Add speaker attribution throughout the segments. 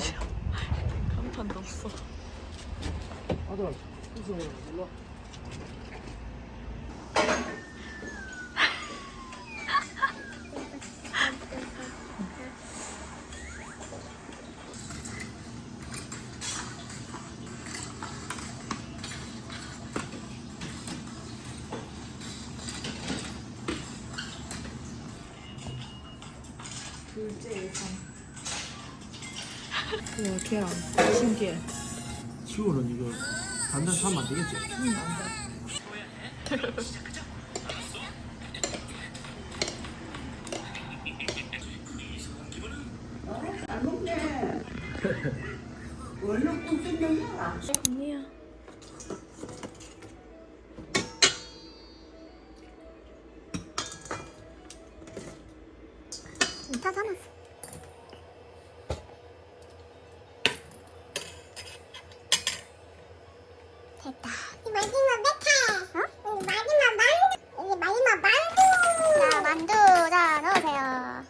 Speaker 1: 없어.
Speaker 2: 아들아, 무서워. 몰라.
Speaker 1: 둘째 예상. 우와, 계란. 신기해.
Speaker 2: 지우는 이거 단단 사면 안 되겠지?
Speaker 1: 응, 안 돼. 언니야.
Speaker 3: 다 담았어. 됐다. 이 마지막 메타. 어? 이 마지막 만두. 이게 마지막 만두. 자, 만두. 자, 넣으세요.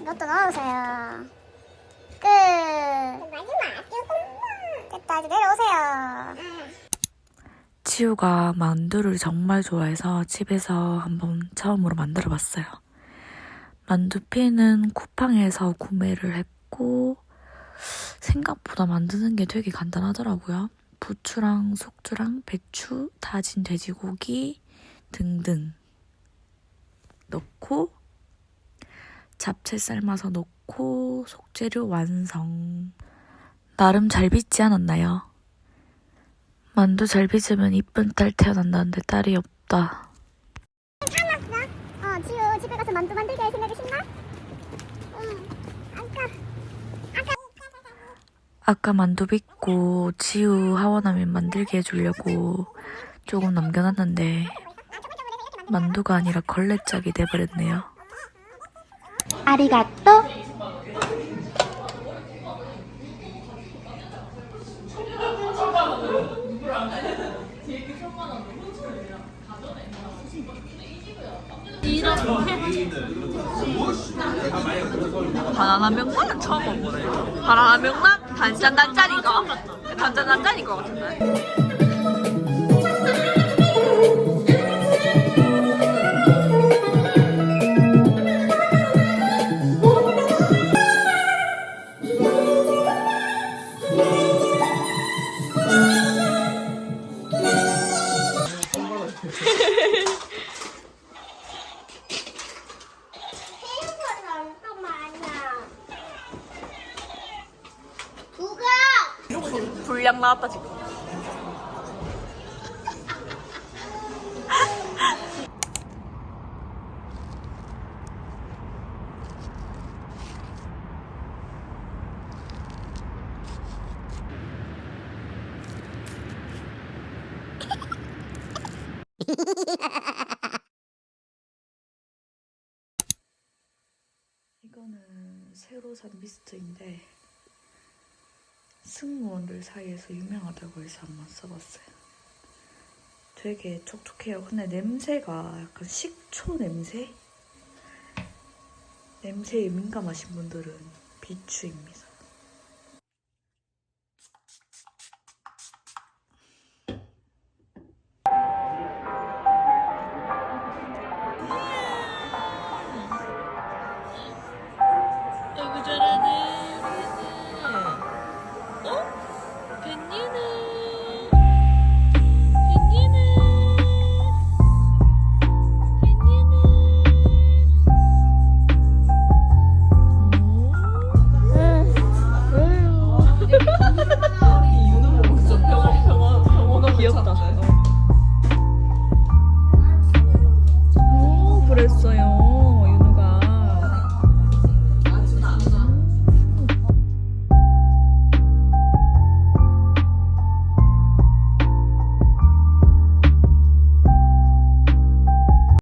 Speaker 3: 이것도 넣으세요. 끝. 마지막 조금만. 됐다. 이제 내려오세요.
Speaker 4: 치우가 만두를 정말 좋아해서 집에서 한번 처음으로 만들어 봤어요. 만두피는 쿠팡에서 구매를 했고, 생각보다 만드는 게 되게 간단하더라고요. 부추랑 속주랑 배추, 다진 돼지고기 등등 넣고, 잡채 삶아서 넣고, 속재료 완성. 나름 잘 빚지 않았나요? 만두 잘 빚으면 이쁜 딸 태어난다는데 딸이 없다.
Speaker 3: 어, 지우 집에 가서 만두 만들게 할 생각이 신나? 응. 아까
Speaker 4: 아까 만두 빚고 지우 하원하면 만들게 해주려고 조금 남겨놨는데 만두가 아니라 걸레짝이 돼버렸네요.
Speaker 3: 아리가또.
Speaker 1: 바나나 명란은 처음 먹어보네. 바나나 명란? 단짠 단짠인 거? 단짠 단짠인 거 같은데. 불량 나왔다 지금.
Speaker 4: 이거는 새로 산 미스트인데 승무원들 사이에서 유명하다고 해서 한번 써봤어요. 되게 촉촉해요. 근데 냄새가 약간 식초 냄새? 냄새에 민감하신 분들은 비추입니다. 귀엽다. 오, 그랬어요.